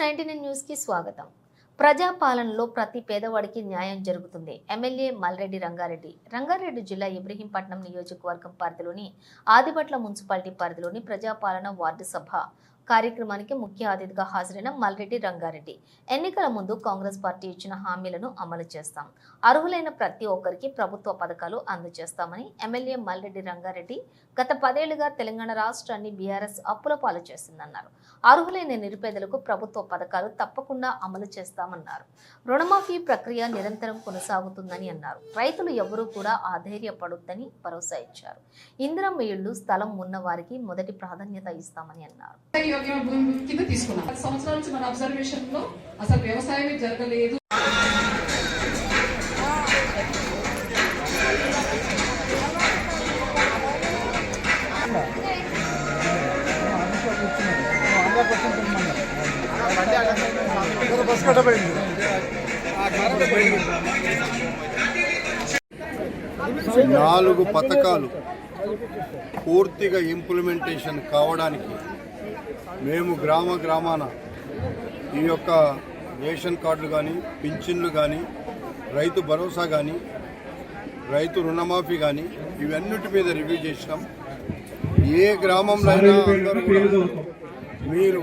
Ninety న్యూస్కి స్వాగతం. ప్రజాపాలనలో ప్రతి పేదవాడికి న్యాయం జరుగుతుంది. ఎమ్మెల్యే మల్రెడ్డి రంగారెడ్డి. రంగారెడ్డి జిల్లా ఇబ్రహీంపట్నం నియోజకవర్గం పరిధిలోని ఆదిపట్ల మున్సిపాలిటీ పరిధిలోని ప్రజాపాలన వార్డు సభ కార్యక్రమానికి ముఖ్య అతిథిగా హాజరైన మల్రెడ్డి రంగారెడ్డి. ఎన్నికల ముందు కాంగ్రెస్ పార్టీ ఇచ్చిన హామీలను అమలు చేస్తాం. అర్హులైన ప్రతి ఒక్కరికి ప్రభుత్వ పథకాలు అందజేస్తామని ఎమ్మెల్యే మల్రెడ్డి రంగారెడ్డి గత పదేళ్ళుగా తెలంగాణ రాష్ట్రాన్ని బీఆర్ఎస్ అప్పుల పాలు చేసిందన్నారు. అర్హులైన నిరుపేదలకు ప్రభుత్వ పథకాలు తప్పకుండా అమలు చేస్తామన్నారు. రుణమాఫీ ప్రక్రియ నిరంతరం కొనసాగుతుందని అన్నారు. రైతులు ఎవరూ కూడా ఆధైర్యపడొద్దని భరోసా ఇచ్చారు. ఇందిరమ్మ ఇళ్ళు స్థలం ఉన్న వారికి మొదటి ప్రాధాన్యత ఇస్తామని అన్నారు. యోగ్యమైన భూమి కింద తీసుకున్నాం. పది సంవత్సరాల నుంచి మన అబ్జర్వేషన్లో అసలు వ్యవసాయమే జరగలేదు. బస్ కట్టబడింది నాలుగు పథకాలు పూర్తిగా ఇంప్లిమెంటేషన్ కావడానికి మేము గ్రామ గ్రామాన ఈ యొక్క రేషన్ కార్డులు కానీ పింఛన్లు కానీ రైతు భరోసా కానీ రైతు రుణమాఫీ కానీ ఇవన్నిటి మీద రివ్యూ చేసినాం. ఏ గ్రామంలో అయినా మీరు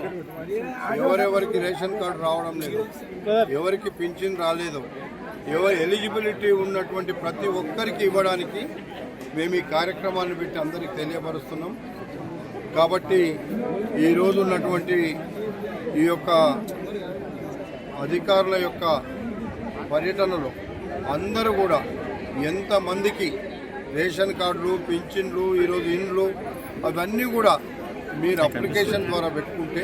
ఎవరెవరికి రేషన్ కార్డు రావడం లేదు ఎవరికి పింఛన్ రాలేదు ఎవరు ఎలిజిబిలిటీ ఉన్నటువంటి ప్రతి ఒక్కరికి ఇవ్వడానికి మేము ఈ కార్యక్రమాన్ని పెట్టి అందరికి తెలియపరుస్తున్నాం. కాబట్టి ఈరోజు ఉన్నటువంటి ఈ యొక్క అధికారుల యొక్క పర్యటనలో అందరూ కూడా ఎంతమందికి రేషన్ కార్డులు పింఛన్లు ఈరోజు ఇండ్లు అవన్నీ కూడా మీరు అప్లికేషన్ ద్వారా పెట్టుకుంటే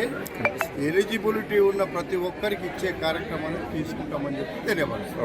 ఎలిజిబిలిటీ ఉన్న ప్రతి ఒక్కరికి ఇచ్చే కార్యక్రమాన్ని తీసుకుంటామని చెప్పి తెలియపరుస్తాం